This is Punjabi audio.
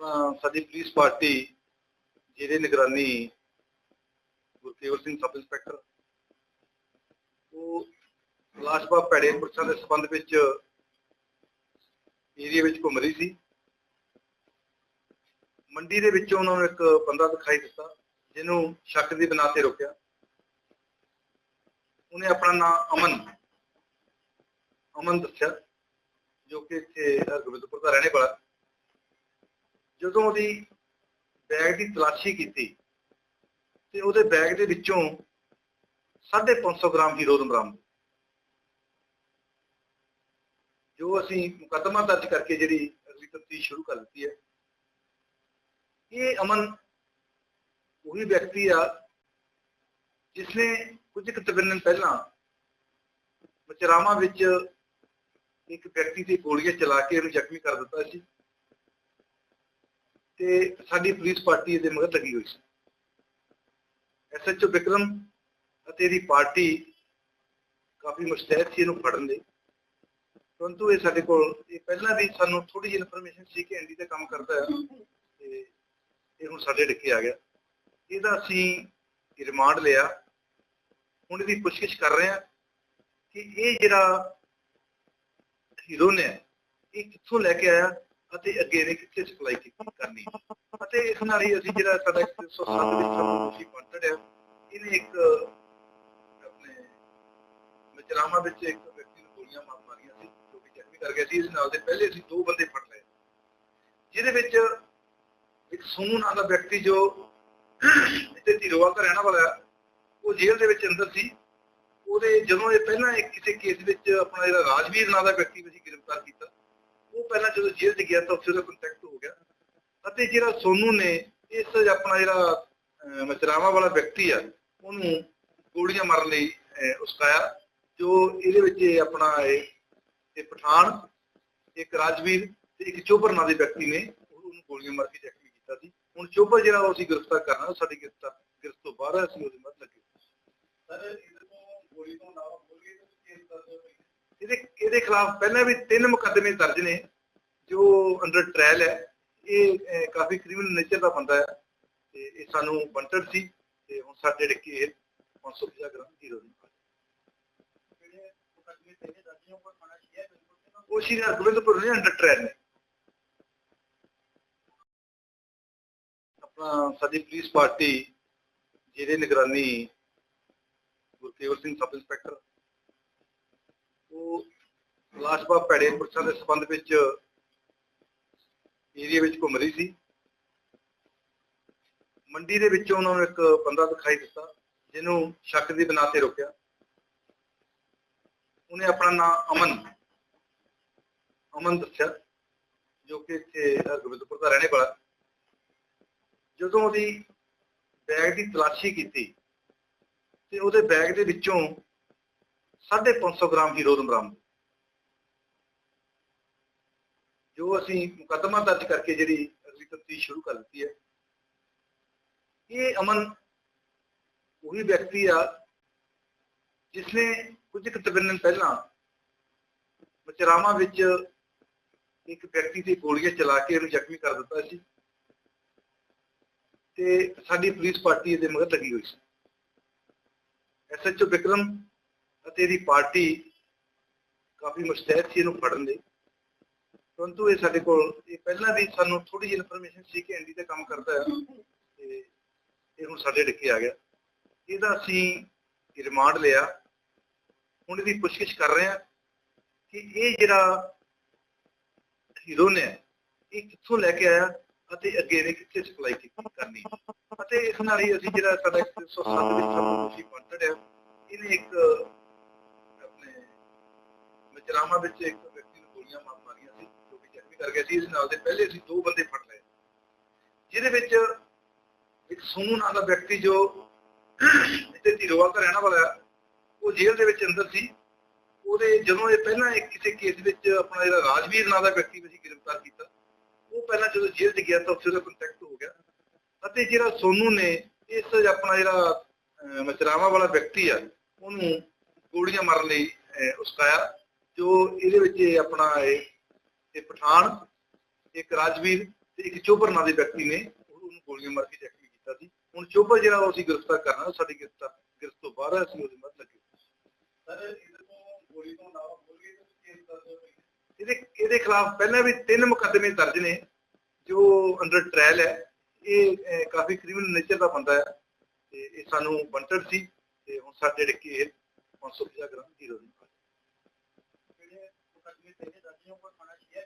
ਸਾਡੀ ਪੁਲਿਸ ਪਾਰਟੀ ਜਿਹਦੇ ਨਿਗਰਾਨੀ ਗੁਰਕੇਵਲ ਸਿੰਘ ਸਬ ਇੰਸਪੈਕਟਰ, ਉਹ ਲਾਸ਼ਬਾ ਭੈੜੇ ਪੁਰਸ਼ਾਂ ਦੇ ਸਬੰਧ ਵਿੱਚ ਏਰੀਆ ਵਿੱਚ ਘੁੰਮ ਰਹੀ ਸੀ। ਮੰਡੀ ਦੇ ਵਿੱਚੋਂ ਉਹਨਾਂ ਨੂੰ ਇੱਕ ਬੰਦਾ ਦਿਖਾਈ ਦਿੱਤਾ, ਜਿਹਨੂੰ ਸ਼ੱਕ ਦੀ ਬਣਾ ਤੇ ਰੋਕਿਆ। ਉਹਨੇ ਆਪਣਾ ਨਾਮ ਅਮਨ ਅਮਨ ਦੱਸਿਆ, ਜੋ ਕਿ ਇੱਥੇ ਗੋਬਿੰਦਪੁਰ ਦਾ ਰਹਿਣੇ ਵਾਲਾ। ਜਦੋਂ ਉਹਦੀ ਬੈਗ ਦੀ ਤਲਾਸ਼ੀ ਕੀਤੀ ਤੇ ਉਹਦੇ ਬੈਗ ਦੇ ਵਿੱਚੋਂ 550 ਗ੍ਰਾਮ ਹੀਰੋਇਨ ਬਰਾਮਦ ਜੋ ਅਸੀਂ ਮੁਕੱਦਮਾ ਦਰਜ ਕਰਕੇ ਜਿਹੜੀ ਅਗਲੀ ਤਫਤੀਸ਼ ਸ਼ੁਰੂ ਕਰ ਦਿੱਤੀ ਹੈ, ਇਹ ਅਮਨ ਉਹੀ ਵਿਅਕਤੀ ਆ ਜਿਸਨੇ ਕੁਝ ਕੁ ਦਿਨ ਪਹਿਲਾਂ ਮਚਰਾਮਾ ਵਿੱਚ ਇੱਕ ਵਿਅਕਤੀ ਤੇ ਗੋਲੀਆਂ ਚਲਾ ਕੇ ਉਹਨੂੰ ਜ਼ਖਮੀ ਕਰ ਦਿੱਤਾ ਸੀ। ਤੇ ਸਾਡੀ ਪੁਲਿਸ ਪਾਰਟੀ ਇਹਦੇ ਮਗਰ ਲੱਗੀ ਹੋਈ ਸੀ। ਐਸਐਚਓ ਵਿਕਰਮ ਅਤੇ ਇਹਦੀ ਪਾਰਟੀ ਕਾਫੀ ਮੁਸਤੈਦ ਸੀ ਇਹਨੂੰ ਫੜਨ ਦੇ ਪਰੰਤੂ ਇਹ ਸਾਡੇ ਕੋਲ, ਇਹ ਪਹਿਲਾਂ ਵੀ ਸਾਨੂੰ ਥੋੜੀ ਜਿਹੀ ਇਨਫੋਰਮੇਸ਼ਨ ਸੀ ਕਿ ਐਂਡੀ ਦਾ ਕੰਮ ਕਰਦਾ ਹੈ ਤੇ ਇਹ ਹੁਣ ਸਾਡੇ ਡਿੱਕੇ ਆ ਗਿਆ। ਇਹਦਾ ਅਸੀਂ ਰਿਮਾਂਡ ਲਿਆ। ਹੁਣ ਇਹਦੀ ਪੁੱਛਗਿੱਛ ਕਰ ਰਹੇ ਹਾਂ ਕਿ ਇਹ ਜਿਹੜਾ ਹੀਰੋ ਨੇ, ਇਹ ਕਿੱਥੋਂ ਲੈ ਕੇ ਆਇਆ? ਅਤੇ ਅੱਗੇ ਨੇ ਕਿੱਥੇ ਸਪਲਾਈ ਕਰਨੀ ਅਤੇ ਇਸ ਨਾਲ ਹੀ ਅਸੀਂ ਜਿਹੜਾ ਸਾਡਾ 107 ਵਿੱਚ ਤੁਸੀਂ ਕੰਟੈਕਟ ਹੈ ਇਹਨੇ ਇੱਕ ਆਪਣੇ ਮਜਰਾਮਾ ਵਿੱਚ ਇੱਕ ਵਿਅਕਤੀ ਨੂੰ ਗੋਲੀਆਂ ਮਾਰ ਮਾਰੀਆਂ ਸੀ ਜੋ ਕਿ ਜ਼ਖਮੀ ਕਰ ਗਿਆ ਸੀ। ਇਸ ਨਾਲ ਦੇ ਪਹਿਲੇ ਅਸੀਂ ਦੋ ਬੰਦੇ ਫੜ ਲਏ। ਜਿਹਦੇ ਵਿੱਚ ਇੱਕ ਸੋਨੂ ਨਾਂ ਦਾ ਵਿਅਕਤੀ ਜੋ ਇੱਥੇ ਧੀਰੋਵਾਲ ਦਾ ਰਹਿਣਾ ਵਾਲਾ ਉਹ ਜੇਲ੍ਹ ਦੇ ਵਿੱਚ ਅੰਦਰ ਸੀ। ਉਹਦੇ ਜਦੋਂ ਇਹ ਪਹਿਲਾਂ ਇੱਕ ਕਿਸੇ ਕੇਸ ਵਿੱਚ ਆਪਣਾ ਜਿਹੜਾ ਰਾਜਵੀਰ ਨਾਂ ਦਾ ਵਿਅਕਤੀ ਵੀ ਅਸੀਂ ਗ੍ਰਿਫਤਾਰ ਕੀਤਾ ਉਹ ਪਹਿਲਾਂ ਜਦੋਂ ਜੇਲ੍ਹ 'ਚ ਗਿਆ ਤਾਂ ਉੱਥੇ ਉਹਦਾ ਕੰਟੈਕਟ ਹੋ ਗਿਆ। ਅਤੇ ਜਿਹੜਾ ਸੋਨੂ ਨੇ ਇਸ ਆਪਣਾ ਜਿਹੜਾ ਮਚਰਾਵਾ ਵਾਲਾ ਵਿਅਕਤੀ ਆ ਉਹਨੂੰ ਗੋਲੀਆਂ ਮਾਰਨ ਲਈ ਉਸਕਾਇਆ। ਜੋ ਇਹਦੇ ਵਿੱਚ ਆਪਣਾ ਇਹ ਪਠਾਨ ਇੱਕ ਰਾਜਵੀਰ ਤੇ ਇੱਕ ਚੋਬਰ ਨਾਂ ਦੇ ਵਿਅਕਤੀ ਨੇ ਉਹਨੂੰ ਗੋਲੀਆਂ ਮਾਰ ਕੇ ਜ਼ਖਮੀ ਕੀਤਾ ਸੀ। ਹੁਣ ਚੋਬਰ ਜਿਹੜਾ ਉਹ ਅਸੀਂ ਗ੍ਰਿਫਤਾਰ ਕਰਨਾ ਉਹ ਸਾਡੀ ਗ੍ਰਿਫਤਾਰ ਗ੍ਰਿਫਤ ਤੋਂ ਬਾਹਰ ਅਸੀਂ ਉਹਦੇ ਮੱਦ ਲੱਗੇ। ਸਰ ਇਹਦੇ ਖਿਲਾਫ ਪਹਿਲਾਂ ਵੀ ਤਿੰਨ ਮੁਕੱਦਮੇ ਦਰਜ ਨੇ। ਜੋ ਅੰਡਰ ਟ੍ਰਾਇਲ ਹੈ। ਇਹ ਕਾਫੀ ਕ੍ਰਿਮੀਨਲ ਨੇਚਰ ਦਾ ਬੰਦਾ ਹੈ ਤੇ ਇਹ ਸਾਨੂੰ ਬੰਟਡ ਸੀ ਤੇ ਹੁਣ ਸਾਡੇ ਡਿੱਕੇ ਇਹ 550 ਗ੍ਰਾਮ ਦੀ ਉਹ ਸ਼੍ਰੀ ਗੋਬਿੰਦਪੁਰ ਨੇ ਅੰਡਰ ਟ੍ਰਾਇਲ ਨੇ। ਆਪਣਾ ਸਾਡੀ ਪੁਲਿਸ ਪਾਰਟੀ ਜਿਹਦੇ ਨਿਗਰਾਨੀ ਗੁਰਕੇਵਲ ਸਿੰਘ ਸਬ ਇੰਸਪੈਕਟਰ ਉਹ ਲਾਸ਼ਬਾ ਭੈੜੇ ਪੁਰਸ਼ਾਂ ਦੇ ਸੰਬੰਧ ਵਿੱਚ ਏਰੀਆ ਵਿੱਚ ਘੁੰਮ ਰਹੀ ਸੀ। ਮੰਡੀ ਦੇ ਵਿੱਚੋਂ ਉਹਨਾਂ ਨੂੰ ਇੱਕ ਬੰਦਾ ਦਿਖਾਈ ਦਿੱਤਾ, ਜਿਹਨੂੰ ਸ਼ੱਕ ਦੀ ਬਣਾ ਤੇ ਰੋਕਿਆ। ਉਹਨੇ ਆਪਣਾ ਨਾਮ ਅਮਨ ਅਮਨ ਦੱਸਿਆ, ਜੋ ਕਿ ਇੱਥੇ ਗੋਬਿੰਦਪੁਰ ਦਾ ਰਹਿਣੇ ਵਾਲਾ। ਜਦੋਂ ਉਹਦੀ ਬੈਗ ਦੀ ਤਲਾਸ਼ੀ ਕੀਤੀ, ਤੇ ਉਹਦੇ ਬੈਗ ਦੇ ਵਿੱਚੋਂ 550 ਗ੍ਰਾਮ ਹੀਰੋ ਬਰਾਮਦ ਜੋ ਅਸੀਂ ਮੁਕੱਦਮਾ ਦਰਜ ਕਰਕੇ ਜਿਹੜੀ ਅਗਲੀ ਤਫਤੀਸ਼ ਸ਼ੁਰੂ ਕਰ ਦਿੱਤੀ ਹੈ, ਇਹ ਅਮਨ ਉਹੀ ਵਿਅਕਤੀ ਆ ਜਿਸਨੇ ਕੁਝ ਕੁ ਦਿਨ ਪਹਿਲਾਂ ਮਚਰਾਮਾ ਵਿੱਚ ਇੱਕ ਵਿਅਕਤੀ ਤੇ ਗੋਲੀਆਂ ਚਲਾ ਕੇ ਉਹਨੂੰ ਜ਼ਖਮੀ ਕਰ ਦਿੱਤਾ ਸੀ ਤੇ ਸਾਡੀ ਪੁਲਿਸ ਪਾਰਟੀ ਇਹਦੇ ਮਗਰ ਲੱਗੀ ਹੋਈ ਸੀ। ਐਸਐਚਓ ਵਿਕਰਮ ਅਤੇ ਇਹਦੀ ਪਾਰਟੀ ਕਾਫੀ ਮੁਸਤੈਦ ਸੀ ਇਹਨੂੰ ਫੜਨ ਦੇ ਪਰੰਤੂ ਇਹ ਸਾਡੇ ਕੋਲ, ਇਹ ਪਹਿਲਾਂ ਵੀ ਸਾਨੂੰ ਥੋੜੀ ਜਿਹੀ ਇਨਫੋਰਮੇਸ਼ਨ ਸੀ ਕਿ ਐਂਡੀ ਤੇ ਕੰਮ ਕਰਦਾ ਹੈ ਤੇ ਇਹ ਹੁਣ ਸਾਡੇ ਡਿੱਕੇ ਆ ਗਿਆ। ਇਹਦਾ ਅਸੀਂ ਰਿਮਾਂਡ ਲਿਆ। ਹੁਣ ਇਹਦੀ ਪੁੱਛਗਿੱਛ ਕਰ ਰਹੇ ਹਾਂ ਕਿ ਇਹ ਜਿਹੜਾ ਹੀਰੋ ਨੇ ਇਹ ਕਿੱਥੋਂ ਲੈ ਕੇ ਆਇਆ ਅਤੇ ਅੱਗੇ ਨੇ ਕਿੱਥੇ ਸਪਲਾਈ ਕਰਨੀ। ਅਤੇ ਇਸ ਨਾਲ ਹੀ ਅਸੀਂ ਜਿਹੜਾ ਸਾਡਾ 107 ਵਿੱਚ ਸਾਨੂੰ ਤੁਸੀਂ ਕੰਟੈਕਟ ਹੈ ਇਹਨੇ ਇੱਕ ਆਪਣੇ ਮਚਰਾਮਾ ਵਿੱਚ ਇੱਕ ਵਿਅਕਤੀ ਨੂੰ ਗੋਲੀਆਂ ਮਾਰ ਮਾਰੀਆਂ ਸੀ ਜੋ ਕਿ ਜ਼ਖਮੀ ਕਰ ਗਿਆ ਸੀ ਇਸ ਨਾਲ ਦੇ ਪਹਿਲੇ ਅਸੀਂ ਦੋ ਬੰਦੇ ਫੜ ਲਏ। ਜਿਹਦੇ ਵਿੱਚ ਇੱਕ ਸੋਨੂ ਨਾਂ ਦਾ ਵਿਅਕਤੀ ਜੋ ਇੱਥੇ ਧੀਰੋਵਾਲ ਦਾ ਰਹਿਣਾ ਵਾਲਾ ਉਹ ਜੇਲ੍ਹ ਦੇ ਵਿੱਚ ਅੰਦਰ ਸੀ। ਉਹਦੇ ਜਦੋਂ ਇਹ ਪਹਿਲਾਂ ਇੱਕ ਕਿਸੇ ਕੇਸ ਵਿੱਚ ਆਪਣਾ ਜਿਹੜਾ ਰਾਜਵੀਰ ਨਾਂ ਦਾ ਵਿਅਕਤੀ ਅਸੀਂ ਗ੍ਰਿਫਤਾਰ ਕੀਤਾ ਉਹ ਪਹਿਲਾਂ ਜਦੋਂ ਜੇਲ੍ਹ 'ਚ ਗਿਆ ਤਾਂ ਉੱਥੇ ਉਹਦਾ ਕੰਟੈਕਟ ਹੋ ਗਿਆ। ਅਤੇ ਜਿਹੜਾ ਸੋਨੂ ਨੇ ਇਸ ਆਪਣਾ ਜਿਹੜਾ ਅਹ, ਮਚਰਾਵਾ ਵਾਲਾ ਵਿਅਕਤੀ ਆ ਉਹਨੂੰ ਗੋਲੀਆਂ ਮਾਰਨ ਲਈ ਉਸਕਾਇਆ ਜੋ ਇਹਦੇ ਵਿੱਚ ਆਪਣਾ ਇਹ ਇਹ ਪਠਾਨ ਇੱਕ ਰਾਜਵੀਰ ਤੇ ਇੱਕ ਚੋਬਰ ਨਾਂ ਦੇ ਵਿਅਕਤੀ ਨੇ ਉਹਨੂੰ ਗੋਲੀਆਂ ਮਾਰ ਕੇ ਜ਼ਖਮੀ ਕੀਤਾ ਸੀ। ਹੁਣ ਚੋਬਰ ਜਿਹੜਾ ਉਹ ਅਸੀਂ ਗ੍ਰਿਫਤਾਰ ਕਰਨਾ ਉਹ ਸਾਡੀ ਗ੍ਰਿਫਤਾਰ ਗ੍ਰਿਫਤ ਤੋਂ ਬਾਹਰ ਅਸੀਂ ਉਹਦੇ ਮੱਤ ਲੱਗੇ। ਸਰ, ਇਹਦੇ ਤੋਂ ਗੋਲੀ ਤੋਂ ਕੇਸ ਦਰਜ ਇਹਦੇ ਇਹਦੇ ਖਿਲਾਫ ਪਹਿਲਾਂ ਵੀ ਤਿੰਨ ਮੁਕੱਦਮੇ ਦਰਜ ਨੇ, ਜੋ ਅੰਡਰ ਟ੍ਰਾਇਲ ਹੈ। ਇਹ ਕਾਫੀ ਕ੍ਰਿਮੀਨਲ ਨੇਚਰ ਦਾ ਬੰਦਾ ਹੈ ਤੇ ਇਹ ਸਾਨੂੰ ਬੰਟਡ ਸੀ ਤੇ ਹੁਣ ਸਾਡੇ ਜਿਹੜੇ ਕਿ 550 ਗ੍ਰਾਮ ਹੀਰੋਇਨ ਜਿਹੜੇ ਮੁਕੱਦਮੇ ਤੇਰੇ ਦਰਜਿਆਂ ਉੱਪਰ ਖਾਣਾ ਚਾਹੀਏ